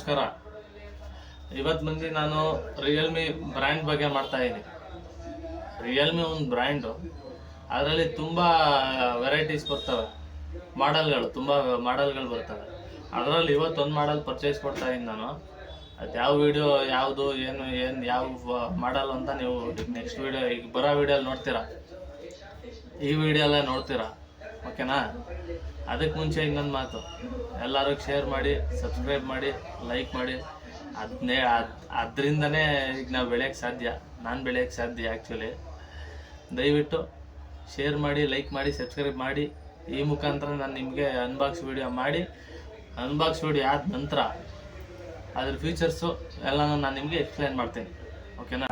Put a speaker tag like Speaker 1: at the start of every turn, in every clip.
Speaker 1: ನಮಸ್ಕಾರ. ಇವತ್ತು ಬಂದು ನಾನು ರಿಯಲ್ಮಿ ಬ್ರ್ಯಾಂಡ್ ಬಗ್ಗೆ ಮಾಡ್ತಾ ಇದ್ದೀನಿ ರಿಯಲ್ಮಿ ಒಂದು ಬ್ರ್ಯಾಂಡು ಅದರಲ್ಲಿ ತುಂಬ ವೆರೈಟೀಸ್ ಬರ್ತವೆ. ಮಾಡಲ್ಗಳು ತುಂಬ ಮಾಡಲ್ಗಳು ಬರ್ತವೆ. ಅದರಲ್ಲಿ ಇವತ್ತೊಂದು ಮಾಡಲ್ ಪರ್ಚೇಸ್ ಕೊಡ್ತಾ ಇದ್ದೀನಿ ನಾನು. ಅದು ಯಾವ ವಿಡಿಯೋ ಯಾವುದು, ಏನು ಏನು, ಯಾವ ಮಾಡಲ್ ಅಂತ ನೀವು ನೆಕ್ಸ್ಟ್ ವಿಡಿಯೋ ಈಗ ಬರೋ ವೀಡಿಯೋಲಿ ನೋಡ್ತೀರಾ. ಈ ವಿಡಿಯೋ ಎಲ್ಲ ನೋಡ್ತೀರಾ. ಓಕೆನಾ? ಅದಕ್ಕೆ ಮುಂಚೆ ಇನ್ನೊಂದು ಮಾತು. ಎಲ್ಲರೂ ಶೇರ್ ಮಾಡಿ ಸಬ್ಸ್ಕ್ರೈಬ್ ಮಾಡಿ ಲೈಕ್ ಮಾಡಿ. ಅದನ್ನೇ ಅದು, ಅದರಿಂದನೇ ಈಗ ನಾವು ಬೆಳೆಯೋಕ್ಕೆ ಸಾಧ್ಯ. ನಾನು ಬೆಳೆಯೋಕ್ಕೆ ಸಾಧ್ಯ ಆ್ಯಕ್ಚುಲಿ ದಯವಿಟ್ಟು ಶೇರ್ ಮಾಡಿ ಲೈಕ್ ಮಾಡಿ ಸಬ್ಸ್ಕ್ರೈಬ್ ಮಾಡಿ. ಈ ಮುಖಾಂತರ ನಾನು ನಿಮಗೆ ಅನ್ಬಾಕ್ಸ್ ವಿಡಿಯೋ ಮಾಡಿ. ಅನ್ಬಾಕ್ಸ್ ವಿಡಿಯೋ ಆದ ನಂತರ ಅದ್ರ ಫೀಚರ್ಸು ಎಲ್ಲನೂ ನಾನು ನಿಮಗೆ ಎಕ್ಸ್ಪ್ಲೈನ್ ಮಾಡ್ತೀನಿ. ಓಕೆನಾ?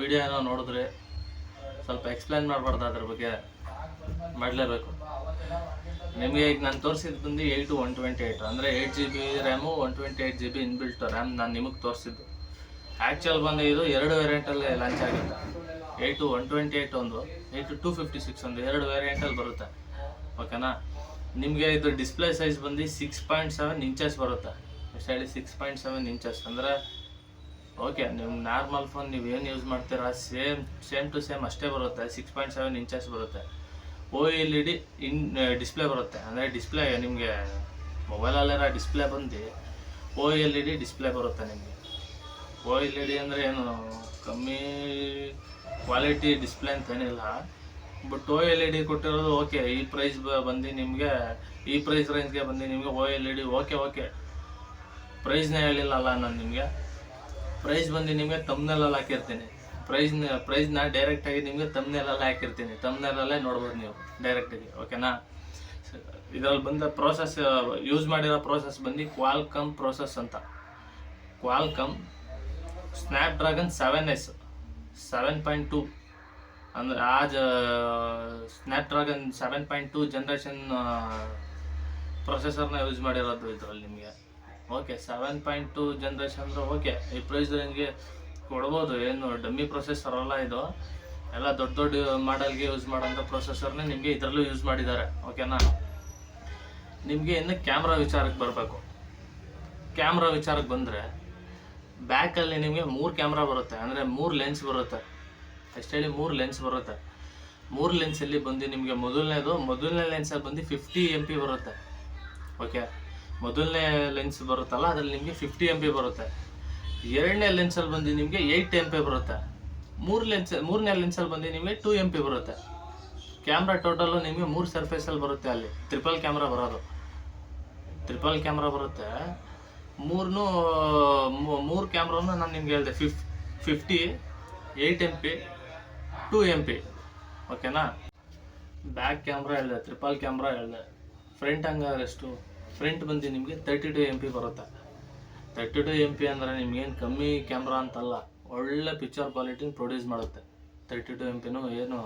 Speaker 1: ವಿಡಿಯೋ ಏನೋ ನೋಡಿದ್ರೆ ಸ್ವಲ್ಪ ಎಕ್ಸ್ಪ್ಲೇನ್ ಮಾಡಬಾರ್ದು ಅದ್ರ ಬಗ್ಗೆ. ಮಾಡಲೇಬೇಕು. ನಿಮಗೆ ಈಗ ನಾನು ತೋರಿಸಿದ್ದು ಬಂದು ಏಯ್ಟು ಒನ್ ಟ್ವೆಂಟಿ ಏಯ್ಟ್. ಅಂದರೆ eight G B RAM one twenty eight G B inbuilt RAM ನಾನು ನಿಮಗೆ ತೋರಿಸಿದ್ದು. ಆ್ಯಕ್ಚುಯಲ್ ಬಂದು ಇದು ಎರಡು ವೇರಿಯಂಟಲ್ಲಿ ಲಾಂಚ್ ಆಗಿದೆ. ಏಯ್ಟು ಒನ್ ಟ್ವೆಂಟಿ ಏಯ್ಟ್ ಒಂದು, ಏಯ್ಟು ಟು ಫಿಫ್ಟಿ ಸಿಕ್ಸ್ ಒಂದು, ಎರಡು ವೇರಿಯಂಟಲ್ಲಿ ಬರುತ್ತೆ. ಓಕೆನಾ ನಿಮಗೆ ಇದು ಡಿಸ್ಪ್ಲೇ ಸೈಜ್ ಬಂದು ಸಿಕ್ಸ್ ಪಾಯಿಂಟ್ ಸೆವೆನ್ ಇಂಚಸ್ ಬರುತ್ತೆ. ಎಷ್ಟು ಹೇಳಿ ಸಿಕ್ಸ್ ಪಾಯಿಂಟ್ ಸೆವೆನ್ ಇಂಚಸ್ ಅಂದರೆ ಓಕೆ ನಿಮ್ಮ ನಾರ್ಮಲ್ ಫೋನ್ ನೀವು ಏನು ಯೂಸ್ ಮಾಡ್ತೀರಾ? ಸೇಮ್ ಸೇಮ್ ಟು ಸೇಮ್ ಅಷ್ಟೇ ಬರುತ್ತೆ. ಸಿಕ್ಸ್ ಪಾಯಿಂಟ್ ಸೆವೆನ್ ಇಂಚಸ್ ಬರುತ್ತೆ. O L E D in display ಬರುತ್ತೆ. ಅಂದರೆ ಡಿಸ್ಪ್ಲೇ ನಿಮಗೆ ಮೊಬೈಲಲ್ಲಿರೋ ಡಿಸ್ಪ್ಲೇ ಬಂದು O L E D display ಬರುತ್ತೆ ನಿಮಗೆ. ಓ ಎಲ್ ಇ ಡಿ ಅಂದರೆ ಏನು? ಕಮ್ಮಿ ಕ್ವಾಲಿಟಿ ಡಿಸ್ಪ್ಲೇ ಅಂತ ಏನಿಲ್ಲ but O L E D ಕೊಟ್ಟಿರೋದು ಓಕೆ ಈ ಪ್ರೈಸ್ ಬಂದು ನಿಮಗೆ, ಈ ಪ್ರೈಸ್ ರೇಂಜ್ಗೆ ಬಂದು ನಿಮಗೆ O L E D okay okay ಪ್ರೈಸ್ನೇ ಹೇಳಿಲ್ಲಲ್ಲ ನಾನು ನಿಮಗೆ. ಪ್ರೈಸ್ ಬಂದು ನಿಮಗೆ ತಮ್ನೆಲಲ್ಲಿ ಹಾಕಿರ್ತೀನಿ. ಪ್ರೈಸ್ನ ಪ್ರೈಸ್ನ ಡೈರೆಕ್ಟಾಗಿ ನಿಮಗೆ ತಮ್ನೆಲಲ್ಲಿ ಹಾಕಿರ್ತೀನಿ. ತಮ್ನೆಲಲ್ಲೇ ನೋಡ್ಬೋದು ನೀವು ಡೈರೆಕ್ಟಾಗಿ ಓಕೆನಾ ಇದರಲ್ಲಿ ಬಂದ ಪ್ರೋಸೆಸ್ ಯೂಸ್ ಮಾಡಿರೋ ಪ್ರೋಸೆಸ್ ಬಂದು ಕ್ವಾಲ್ಕಮ್ ಪ್ರೋಸೆಸ್ ಅಂತ. Qualcomm Snapdragon seven S seven point two ಅಂದರೆ ಆ ಜ Snapdragon seven point two generation ಪ್ರೊಸೆಸರ್ನ use ಮಾಡಿರೋದು ಇದರಲ್ಲಿ ನಿಮಗೆ. Okay seven point two generation ಅಂದ್ರೆ ಓಕೆ ಈ ಪ್ರೈಸ್ ನಿಮಗೆ ಕೊಡ್ಬೋದು. ಏನು ಡಮ್ಮಿ ಪ್ರೊಸೆಸರ್ ಅಲ್ಲ ಇದು. ಎಲ್ಲ ದೊಡ್ಡ ದೊಡ್ಡ ಮಾಡೆಲ್ಗೆ ಯೂಸ್ ಮಾಡೋಂಥ ಪ್ರೊಸೆಸರ್ನೇ ನಿಮಗೆ ಇದರಲ್ಲೂ ಯೂಸ್ ಮಾಡಿದ್ದಾರೆ. ಓಕೆನಾ ನಿಮಗೆ ಇನ್ನು ಕ್ಯಾಮ್ರಾ ವಿಚಾರಕ್ಕೆ ಬರಬೇಕು. ಕ್ಯಾಮ್ರಾ ವಿಚಾರಕ್ಕೆ ಬಂದರೆ ಬ್ಯಾಕಲ್ಲಿ ನಿಮಗೆ ಮೂರು ಕ್ಯಾಮ್ರಾ ಬರುತ್ತೆ. ಅಂದರೆ ಮೂರು ಲೆನ್ಸ್ ಬರುತ್ತೆ. ಅಷ್ಟೇ ಹೇಳಿ ಮೂರು ಲೆನ್ಸ್ ಬರುತ್ತೆ. ಮೂರು ಲೆನ್ಸಲ್ಲಿ ಬಂದು ನಿಮಗೆ ಮೊದಲನೇದು, ಮೊದಲನೇ ಲೆನ್ಸಲ್ಲಿ ಬಂದು ಫಿಫ್ಟಿ ಎಂ ಪಿ ಬರುತ್ತೆ. ಓಕೆ ಮೊದಲನೇ ಲೆನ್ಸ್ ಬರುತ್ತಲ್ಲ, ಅದ್ರಲ್ಲಿ ನಿಮಗೆ ಫಿಫ್ಟಿ ಎಂ ಪಿ ಬರುತ್ತೆ. ಎರಡನೇ ಲೆನ್ಸಲ್ಲಿ ಬಂದು ನಿಮಗೆ ಏಯ್ಟ್ ಎಂ ಪಿ ಬರುತ್ತೆ. ಮೂರು ಲೆನ್ಸ್ ಮೂರನೇ ಲೆನ್ಸಲ್ಲಿ ಬಂದು ನಿಮಗೆ ಟೂ ಎಂ ಪಿ ಬರುತ್ತೆ. ಕ್ಯಾಮ್ರಾ ಟೋಟಲು ನಿಮಗೆ ಮೂರು ಸರ್ಫೇಸಲ್ಲಿ ಬರುತ್ತೆ ಅಲ್ಲಿ. ಟ್ರಿಪಲ್ ಕ್ಯಾಮ್ರಾ ಬರೋದು. ಟ್ರಿಪಲ್ ಕ್ಯಾಮ್ರಾ ಬರುತ್ತೆ. ಮೂರನ್ನೂ ಮೂರು ಕ್ಯಾಮ್ರಾನು ನಾನು ನಿಮ್ಗೆ ಹೇಳಿದೆ fif fifty eight M P two M P ಓಕೆನಾ ಬ್ಯಾಕ್ ಕ್ಯಾಮ್ರಾ ಹೇಳಿದೆ ಟ್ರಿಪಲ್ ಕ್ಯಾಮ್ರಾ ಹೇಳಿದೆ. ಫ್ರಂಟ್ ಹಂಗಾದ್ರೆ ಎಷ್ಟು? ಫ್ರಂಟ್ ಬಂದು ನಿಮಗೆ ತರ್ಟಿ ಟು ಎಂ ಪಿ ಬರುತ್ತೆ. ತರ್ಟಿ ಟು ಎಂ ಪಿ ಅಂದರೆ ನಿಮ್ಗೇನು ಕಮ್ಮಿ ಕ್ಯಾಮ್ರಾ ಅಂತಲ್ಲ, ಒಳ್ಳೆ ಪಿಕ್ಚರ್ ಕ್ವಾಲಿಟಿ ಪ್ರೊಡ್ಯೂಸ್ ಮಾಡುತ್ತೆ. ತರ್ಟಿ ಟು ಎಂ ಪಿನೂ ಏನು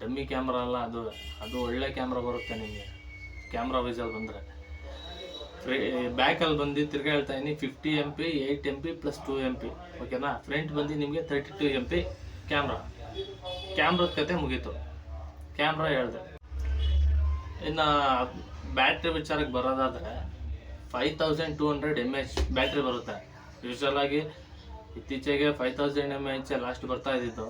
Speaker 1: ಡಮ್ಮಿ ಕ್ಯಾಮ್ರಾ ಅಲ್ಲ, ಅದು ಅದು ಒಳ್ಳೆ ಕ್ಯಾಮ್ರಾ ಬರುತ್ತೆ ನಿಮಗೆ ಕ್ಯಾಮ್ರಾ ವೈಸಲ್ಲಿ ಬಂದರೆ. ಫ್ರೇ ಬ್ಯಾಕಲ್ಲಿ ಬಂದು ತಿರ್ಗಾ ಹೇಳ್ತಾ ಇದೀನಿ fifty M P eight M P plus two M P ಓಕೆನಾ ಫ್ರಂಟ್ ಬಂದು ನಿಮಗೆ thirty two M P camera ಕ್ಯಾಮ್ರದ ಕತೆ ಮುಗೀತು. ಕ್ಯಾಮ್ರಾ ಹೇಳಿದೆ. ಇನ್ನು ಬ್ಯಾಟ್ರಿ ವಿಚಾರಕ್ಕೆ ಬರೋದಾದರೆ five thousand two hundred M H battery ಬರುತ್ತೆ. ಯೂಶ್ವಲ್ ಆಗಿ ಇತ್ತೀಚೆಗೆ five thousand M H last ಬರ್ತಾ ಇದ್ದಿದ್ದು.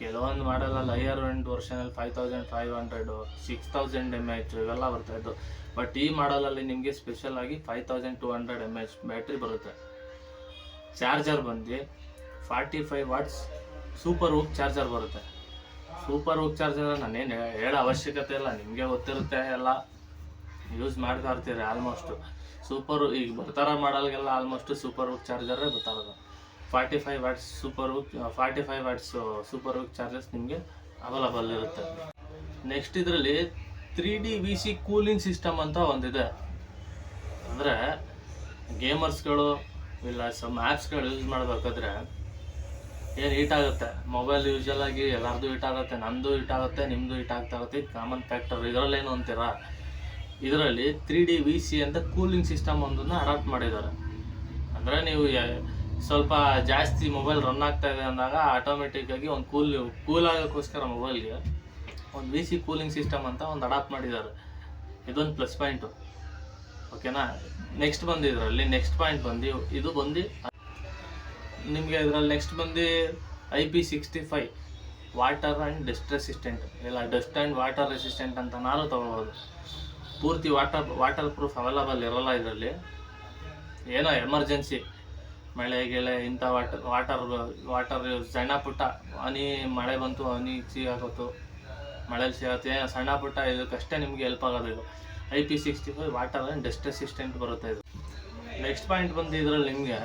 Speaker 1: ಕೆಲವೊಂದು ಮಾಡಲಲ್ಲಿ higher end ವರ್ಷನಲ್ಲಿ five thousand five hundred six thousand M H ಇವೆಲ್ಲ ಬರ್ತಾ ಇದ್ದು. ಬಟ್ ಈ ಮಾಡಲಲ್ಲಿ ನಿಮಗೆ ಸ್ಪೆಷಲ್ ಆಗಿ five thousand two hundred M H battery ಬರುತ್ತೆ. ಚಾರ್ಜರ್ ಬಂದು forty five watts super VOOC charger ಬರುತ್ತೆ ಸೂಪರ್ ಹೂಕ್ ಚಾರ್ಜರ್ ನಾನೇನು ಹೇಳೋ ಅವಶ್ಯಕತೆ ಇಲ್ಲ. ನಿಮಗೆ ಗೊತ್ತಿರುತ್ತೆ ಎಲ್ಲ. ಯೂಸ್ ಮಾಡ್ತಾ ಇರ್ತೀರಿ ಆಲ್ಮೋಸ್ಟ್ ಸೂಪರ್ ಈಗ ಬರ್ತಾರ ಮಾಡಲ್ಗೆಲ್ಲ ಆಲ್ಮೋಸ್ಟ್ ಸೂಪರ್ ಚಾರ್ಜರೇ ಬರ್ತಾ ಇರೋದು forty five watts super VOOC forty five watts super VOOC chargers ನಿಮಗೆ ಅವೈಲಬಲ್ ಇರುತ್ತೆ. ನೆಕ್ಸ್ಟ್ ಇದರಲ್ಲಿ three D V C cooling system ಅಂತ ಒಂದಿದೆ. ಅಂದರೆ ಗೇಮರ್ಸ್ಗಳು ಇಲ್ಲ ಸಮ್ ಆ್ಯಪ್ಸ್ಗಳು ಯೂಸ್ ಮಾಡಬೇಕಾದ್ರೆ ಏನು ಹೀಟ್ ಆಗುತ್ತೆ? ಮೊಬೈಲ್ ಯೂಶಲ್ ಆಗಿ ಎಲ್ಲರದು ಹೀಟ್ ಆಗುತ್ತೆ ನಂದು ಹೀಟ್ ಆಗುತ್ತೆ ನಿಮ್ಮದು ಹೀಟ್ ಆಗ್ತಾ ಇರುತ್ತೆ. ಕಾಮನ್ ಫ್ಯಾಕ್ಟರ್ ಇದರಲ್ಲೇನು ಅಂತೀರಾ? ಇದರಲ್ಲಿ ತ್ರೀ ಡಿ ವಿ ಸಿ ಅಂತ ಕೂಲಿಂಗ್ ಸಿಸ್ಟಮ್ ಒಂದನ್ನು ಅಡಾಪ್ಟ್ ಮಾಡಿದ್ದಾರೆ. ಅಂದರೆ ನೀವು ಸ್ವಲ್ಪ ಜಾಸ್ತಿ ಮೊಬೈಲ್ ರನ್ ಆಗ್ತಾ ಇದೆ ಅಂದಾಗ ಆಟೋಮೆಟಿಕ್ಕಾಗಿ ಒಂದು ಕೂಲ್ ಕೂಲ್ ಆಗೋಕ್ಕೋಸ್ಕರ ಮೊಬೈಲ್ಗೆ ಒಂದು ವಿ ಸಿ ಕೂಲಿಂಗ್ ಸಿಸ್ಟಮ್ ಅಂತ ಒಂದು ಅಡಾಪ್ಟ್ ಮಾಡಿದ್ದಾರೆ. ಇದೊಂದು ಪ್ಲಸ್ ಪಾಯಿಂಟು ಓಕೆನಾ ನೆಕ್ಸ್ಟ್ ಬಂದು ಇದರಲ್ಲಿ ನೆಕ್ಸ್ಟ್ ಪಾಯಿಂಟ್ ಬಂದು ಇದು ಬಂದು ನಿಮಗೆ ಇದರಲ್ಲಿ ನೆಕ್ಸ್ಟ್ ಬಂದು I P sixty five water and dust resistant ಇಲ್ಲ ಡಸ್ಟ್ ಆ್ಯಂಡ್ ವಾಟರ್ ರೆಸಿಸ್ಟೆಂಟ್ ಅಂತ ನಾನು ತೊಗೊಬೋದು ಪೂರ್ತಿ ವಾಟರ್ ವಾಟರ್ ಪ್ರೂಫ್ ಅವೈಲಬಲ್ ಇರೋಲ್ಲ ಇದರಲ್ಲಿ. ಏನೋ ಎಮರ್ಜೆನ್ಸಿ ಮಳೆ ಗೆಳೆ, ಇಂಥ ವಾಟರ್ ವಾಟರ್ ವಾಟರ್ ಸಣ್ಣ ಪುಟ್ಟ, ಹನಿ, ಮಳೆ ಬಂತು, ಹನಿ ಸಿಗಾಕೋತು ಮಳೇಲಿ ಸಿಗತ್ತೆ ಸಣ್ಣ ಪುಟ್ಟ ಇದಕ್ಕಷ್ಟೇ ನಿಮಗೆ ಹೆಲ್ಪ್ ಆಗೋದು ಇದು. I P sixty five water and dust resistant ಬರುತ್ತೆ ಇದು. ನೆಕ್ಸ್ಟ್ ಪಾಯಿಂಟ್ ಬಂದು ಇದರಲ್ಲಿ ನಿಮಗೆ,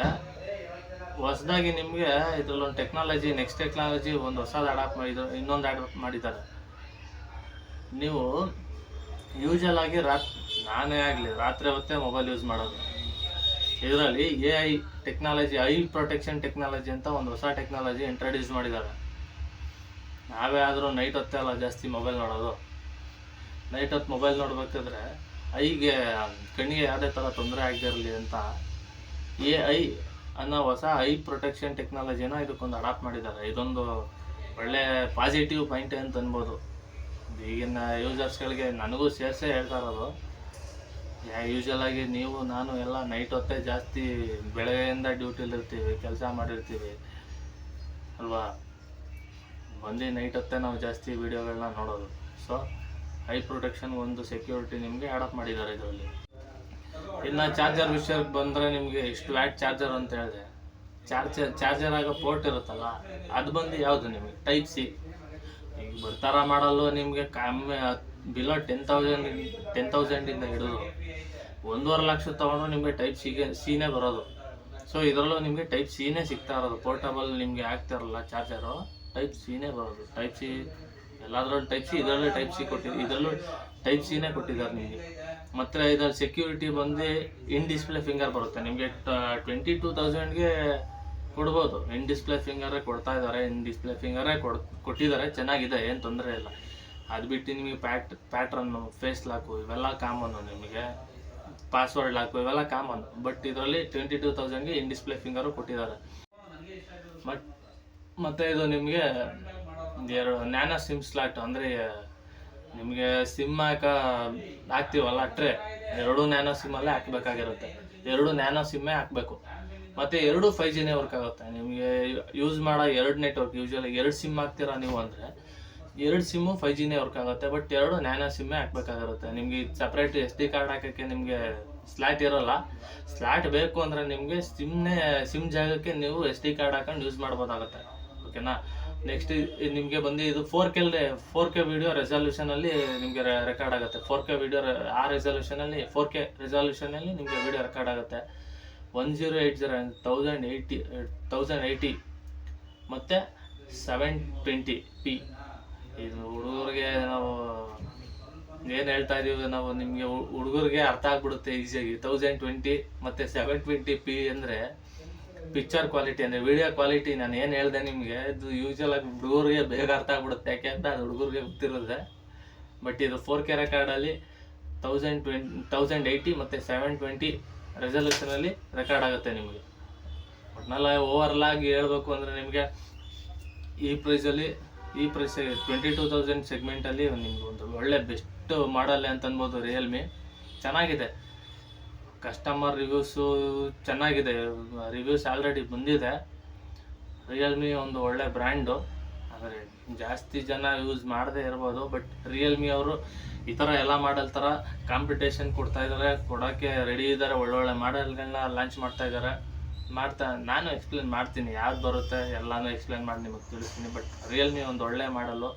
Speaker 1: ಹೊಸದಾಗಿ ನಿಮಗೆ ಇದರಲ್ಲಿ ಒಂದು ಟೆಕ್ನಾಲಜಿ ನೆಕ್ಸ್ಟ್ ಟೆಕ್ನಾಲಜಿ ಒಂದು ಹೊಸದು ಅಡಾಪ್ಟ್ ಮಾಡಿದ್ರು, ಇನ್ನೊಂದು ಅಡಾಪ್ಟ್ ಮಾಡಿದ್ದಾರೆ. ನೀವು ಯೂಶಲ್ ಆಗಿ ರಾತ್, ನಾನೇ ಆಗಲಿ, ರಾತ್ರಿ ಹೊತ್ತೇ ಮೊಬೈಲ್ ಯೂಸ್ ಮಾಡೋದು. ಇದರಲ್ಲಿ A I technology eye protection technology ಅಂತ ಒಂದು ಹೊಸ ಟೆಕ್ನಾಲಜಿ ಇಂಟ್ರಡ್ಯೂಸ್ ಮಾಡಿದ್ದಾರೆ. ನಾವೇ ಆದರೂ ನೈಟ್ ಹೊತ್ತೇ ಅಲ್ಲ ಜಾಸ್ತಿ ಮೊಬೈಲ್ ನೋಡೋದು. ನೈಟ್ ಹೊತ್ತು ಮೊಬೈಲ್ ನೋಡ್ಬೇಕಾದ್ರೆ, ಐಗೆ, ಕಣ್ಣಿಗೆ ಯಾವುದೇ ಥರ ತೊಂದರೆ ಆಗದಿರಲಿ ಅಂತ ಎ ಐ ಅನ್ನೋ ಹೊಸ ಐ ಪ್ರೊಟೆಕ್ಷನ್ ಟೆಕ್ನಾಲಜಿನ ಇದಕ್ಕೊಂದು ಅಡಾಪ್ಟ್ ಮಾಡಿದ್ದಾರೆ. ಇದೊಂದು ಒಳ್ಳೆ ಪಾಸಿಟಿವ್ ಪಾಯಿಂಟ್ ಅಂತ ಅನ್ಬೋದು. ಈಗಿನ ಯೂಸರ್ಸ್ಗಳಿಗೆ ನನಗೂ ಸೇರಿಸೇ ಹೇಳ್ತಾ ಇರೋದು ಯೂಶಲ್ ಆಗಿ ನೀವು, ನಾನು ಎಲ್ಲ ನೈಟ್ ಹೊತ್ತೇ ಜಾಸ್ತಿ ಬೆಳಗ್ಗೆಯಿಂದ ಡ್ಯೂಟಿಲಿ ಇರ್ತೀವಿ, ಕೆಲಸ ಮಾಡಿರ್ತೀವಿ. ಅಲ್ವಾ? ಬಂದು ನೈಟ್ ಹೊತ್ತೇ ನಾವು ಜಾಸ್ತಿ ವೀಡಿಯೋಗಳನ್ನ ನೋಡೋದು. ಸೊ ಹೈ ಪ್ರೊಟೆಕ್ಷನ್ ಒಂದು ಸೆಕ್ಯೂರಿಟಿ ನಿಮಗೆ ಆ್ಯಡಪ್ ಮಾಡಿದ್ದಾರೆ ಇದರಲ್ಲಿ. ಇನ್ನು ಚಾರ್ಜರ್ ವಿಷಯಕ್ಕೆ ಬಂದರೆ ನಿಮಗೆ ಇಷ್ಟು ವ್ಯಾಟ್ ಚಾರ್ಜರ್ ಅಂತ ಹೇಳಿದೆ. ಚಾರ್ಜರ್ ಚಾರ್ಜರ್ ಆಗೋ ಪೋರ್ಟ್ ಇರುತ್ತಲ್ಲ, ಅದು ಬಂದು ಯಾವುದು ನಿಮಗೆ? ಟೈಪ್ ಸಿ ಈಗ ಬರ್ತಾರ ಮಾಡಲು ನಿಮಗೆ ಕಮ್ಮಿ ಬಿಲೋ ಟೆನ್ ತೌಸಂಡ್ ಟೆನ್ ತೌಸಂಡಿಂದ ಹಿಡಿದು ಒಂದೂವರೆ ಲಕ್ಷ ತೊಗೊಂಡ್ರು ನಿಮಗೆ ಟೈಪ್ ಸಿಗೆ ಸಿನೇ ಬರೋದು. ಸೊ ಇದರಲ್ಲೂ ನಿಮಗೆ ಟೈಪ್ ಸಿನೇ ಸಿಗ್ತಾ ಇರೋದು. ಪೋರ್ಟಬಲ್ ನಿಮಗೆ ಆಗ್ತಿರಲ್ಲ ಚಾರ್ಜರು ಟೈಪ್ ಸಿನೇ ಬರೋದು. ಟೈಪ್ ಸಿ ಎಲ್ಲದರಲ್ಲೂ ಟೈಪ್ ಸಿ ಇದರಲ್ಲೂ ಟೈಪ್ ಸಿ ಕೊಟ್ಟಿದ್ದು ಇದರಲ್ಲೂ ಟೈಪ್ ಸಿನೇ ಕೊಟ್ಟಿದ್ದಾರೆ ನಿಮಗೆ. ಮತ್ತು ಇದರಲ್ಲಿ ಸೆಕ್ಯೂರಿಟಿ ಬಂದು ಇನ್ ಡಿಸ್ಪ್ಲೇ ಫಿಂಗರ್ ಬರುತ್ತೆ. ನಿಮಗೆ ಟ್ವೆಂಟಿ ಟೂ ತೌಸಂಡ್ಗೆ ಕೊಡ್ಬೋದು. ಇನ್ ಡಿಸ್ಪ್ಲೇ ಫಿಂಗರೇ ಕೊಡ್ತಾ ಇದ್ದಾರೆ ಇನ್ ಡಿಸ್ಪ್ಲೇ ಫಿಂಗರೇ ಕೊಡ್, ಕೊಟ್ಟಿದ್ದಾರೆ. ಚೆನ್ನಾಗಿದೆ, ಏನು ತೊಂದರೆ ಇಲ್ಲ. ಅದು ಬಿಟ್ಟು ನಿಮಗೆ ಪ್ಯಾಟ್ ಪ್ಯಾಟ್ರನ್ನು ಫೇಸ್ ಲಾಕು ಇವೆಲ್ಲ ಕಾಮನ್ನು ನಿಮಗೆ. ಪಾಸ್ವರ್ಡ್ ಲಾಕು ಇವೆಲ್ಲ ಕಾಮನ್ ಬಟ್ ಇದರಲ್ಲಿ ಟ್ವೆಂಟಿ ಟೂ ತೌಸಂಡ್ಗೆ ಇನ್ ಡಿಸ್ಪ್ಲೇ ಫಿಂಗರು ಕೊಟ್ಟಿದ್ದಾರೆ. ಬಟ್ ಮತ್ತು ಇದು ನಿಮಗೆ ಎರಡು ನ್ಯಾನೋ ಸಿಮ್ ಸ್ಲಾಟ್ ಅಂದರೆ ನಿಮಗೆ ಸಿಮ್ ಹಾಕ, ಹಾಕ್ತೀವಲ್ಲ ಟ್ರೇ ಎರಡು ನ್ಯಾನೋ ಸಿಮ್ಮಲ್ಲೇ ಹಾಕ್ಬೇಕಾಗಿರುತ್ತೆ. ಎರಡು ನ್ಯಾನೋ ಸಿಮ್ಮೇ ಹಾಕಬೇಕು. ಮತ್ತು ಎರಡು ಫೈವ್ ಜಿನೇ ವರ್ಕ್ ಆಗುತ್ತೆ. ನಿಮಗೆ ಯೂಸ್ ಮಾಡೋ ಎರಡು ನೆಟ್ವರ್ಕ್ ಯೂಶ್ವಲಿ ಎರಡು ಸಿಮ್ ಹಾಕ್ತೀರಾ ನೀವು ಅಂದರೆ ಎರಡು ಸಿಮ್ಮು ಫೈವ್ ಜಿನೇ ವರ್ಕ್ ಆಗುತ್ತೆ. ಬಟ್ ಎರಡು ನ್ಯಾನೋ ಸಿಮ್ಮೇ ಹಾಕ್ಬೇಕಾಗಿರುತ್ತೆ. ನಿಮಗೆ ಸಪ್ರೇಟ್ ಎಸ್ ಡಿ ಕಾರ್ಡ್ ಹಾಕೋಕ್ಕೆ ನಿಮಗೆ ಸ್ಲ್ಯಾಟ್ ಇರೋಲ್ಲ. ಸ್ಲ್ಯಾಟ್ ಬೇಕು ಅಂದರೆ ನಿಮಗೆ ಸಿಮ್ನೇ ಸಿಮ್ ಜಾಗಕ್ಕೆ ನೀವು ಎಸ್ ಡಿ ಕಾರ್ಡ್ ಹಾಕೊಂಡು ಯೂಸ್ ಮಾಡ್ಬೋದಾಗುತ್ತೆ. ಓಕೆನಾ ನೆಕ್ಸ್ಟ್ ನಿಮಗೆ ಬಂದು ಇದು four K four K video ರೆಸಲ್ಯೂಷನಲ್ಲಿ ನಿಮಗೆ ರೆಕಾರ್ಡ್ ಆಗುತ್ತೆ. ಫೋರ್ ಕೆ ವಿಡಿಯೋ ಆ ರೆಸಲ್ಯೂಷನಲ್ಲಿ ಫೋರ್ ಕೆ ರೆಸಲ್ಯೂಷನಲ್ಲಿ ನಿಮಗೆ ವಿಡಿಯೋ ರೆಕಾರ್ಡ್ ಆಗುತ್ತೆ. One zero eight zero thousand eighty thousand eighty ಮತ್ತು ಸೆವೆನ್ ಟ್ವೆಂಟಿ ಪಿ ಇದು ಹುಡುಗರಿಗೆ ನಾವು ಏನು ಹೇಳ್ತಾ ಇದೀವಿ, ನಾವು ನಿಮಗೆ ಹುಡುಗರಿಗೆ ಅರ್ಥ ಆಗ್ಬಿಡುತ್ತೆ ಈಸಿಯಾಗಿ. ತೌಸಂಡ್ ಟ್ವೆಂಟಿ ಮತ್ತು ಸೆವೆನ್ ಟ್ವೆಂಟಿ ಪಿ ಅಂದರೆ ಪಿಕ್ಚರ್ ಕ್ವಾಲಿಟಿ ಅಂದರೆ ವಿಡಿಯೋ ಕ್ವಾಲಿಟಿ ನಾನು ಏನು ಹೇಳಿದೆ ನಿಮಗೆ, ಇದು ಯೂಶಲ್ ಆಗಿ ಹುಡುಗರಿಗೆ ಬೇಗ ಅರ್ಥ ಆಗ್ಬಿಡುತ್ತೆ. ಯಾಕೆ ಅಂತ ಅದು ಹುಡುಗರಿಗೆ ಗೊತ್ತಿರುತ್ತೆ ಬಟ್ ಇದು ಫೋರ್ ಕೆ ರೆಕಾರ್ಡಲ್ಲಿ ತೌಸಂಡ್ ಟ್ವೆಂಟ್ ತೌಸಂಡ್ ಏಯ್ಟಿ ಮತ್ತು ಸೆವೆನ್ ಟ್ವೆಂಟಿ ರೆಸಲ್ಯೂಷನಲ್ಲಿ ರೆಕಾರ್ಡ್ ಆಗುತ್ತೆ ನಿಮಗೆ. ಒಟ್ನಲ್ಲಿ ಓವರ್ಲ್ ಆಗಿ ಹೇಳಬೇಕು ಅಂದರೆ ನಿಮಗೆ ಈ ಪ್ರೈಸಲ್ಲಿ ಈ ಪ್ರೈಸ್ ಟ್ವೆಂಟಿ ಟೂ ತೌಸಂಡ್ ಸೆಗ್ಮೆಂಟಲ್ಲಿ ನಿಮ್ಗೆ ಒಂದು ಒಳ್ಳೆ ಬೆಸ್ಟ್ ಮಾಡಲ್ ಅಂತ ಅನ್ಬೋದು ರಿಯಲ್ಮಿ ಚೆನ್ನಾಗಿದೆ. ಕಸ್ಟಮರ್ ರಿವ್ಯೂಸು ಚೆನ್ನಾಗಿದೆ. ರಿವ್ಯೂಸ್ ಆಲ್ರೆಡಿ ಬಂದಿದೆ. ರಿಯಲ್ಮಿ ಒಂದು ಒಳ್ಳೆ ಬ್ರ್ಯಾಂಡು ಆದರೆ ಜಾಸ್ತಿ ಜನ ಯೂಸ್ ಮಾಡದೇ ಇರ್ಬೋದು ಬಟ್ ರಿಯಲ್ಮಿ ಅವರು ಈ ಥರ ಎಲ್ಲ ಮಾಡಲ್ ಥರ ಕಾಂಪಿಟೇಷನ್ ಕೊಡ್ತಾ ಇದ್ದಾರೆ ಕೊಡೋಕ್ಕೆ ರೆಡಿ ಇದ್ದಾರೆ ಒಳ್ಳೊಳ್ಳೆ ಮಾಡೆಲ್ಗಳನ್ನ ಲಾಂಚ್ ಮಾಡ್ತಾ ಇದ್ದಾರೆ ಮಾಡ್ತಾ, ನಾನು ಎಕ್ಸ್ಪ್ಲೇನ್ ಮಾಡ್ತೀನಿ, ಯಾವ್ದು ಬರುತ್ತೆ ಎಲ್ಲಾನು ಎಕ್ಸ್ಪ್ಲೇನ್ ಮಾಡಿ ನಿಮಗೆ ತಿಳಿಸ್ತೀನಿ ಬಟ್ ರಿಯಲ್ಮಿ ಒಂದು ಒಳ್ಳೆ ಮಾಡಲು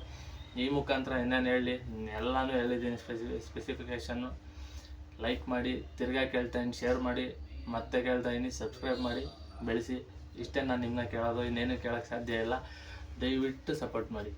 Speaker 1: ಈ ಮುಖಾಂತರ ಇನ್ನೇನು ಹೇಳಿ, ಎಲ್ಲಾನು ಹೇಳಿದ್ದೀನಿ ಸ್ಪೆಸಿ ಸ್ಪೆಸಿಫಿಕೇಷನ್ನು ಲೈಕ್ ಮಾಡಿ, ತಿರ್ಗಾ ಕೇಳ್ತಾ ಇದ್ದೀನಿ ಶೇರ್ ಮಾಡಿ, ಮತ್ತೆ ಕೇಳ್ತಾ ಇದ್ದೀನಿ ಸಬ್ಸ್ಕ್ರೈಬ್ ಮಾಡಿ, ಬೆಳೆಸಿ. ಇಷ್ಟೇ ನಾನು ನಿಮ್ಮನ್ನ ಕೇಳೋದು, ಇನ್ನೇನು ಕೇಳೋಕ್ಕೆ ಸಾಧ್ಯ ಇಲ್ಲ. ದಯವಿಟ್ಟು ಸಪೋರ್ಟ್ ಮಾಡಿ.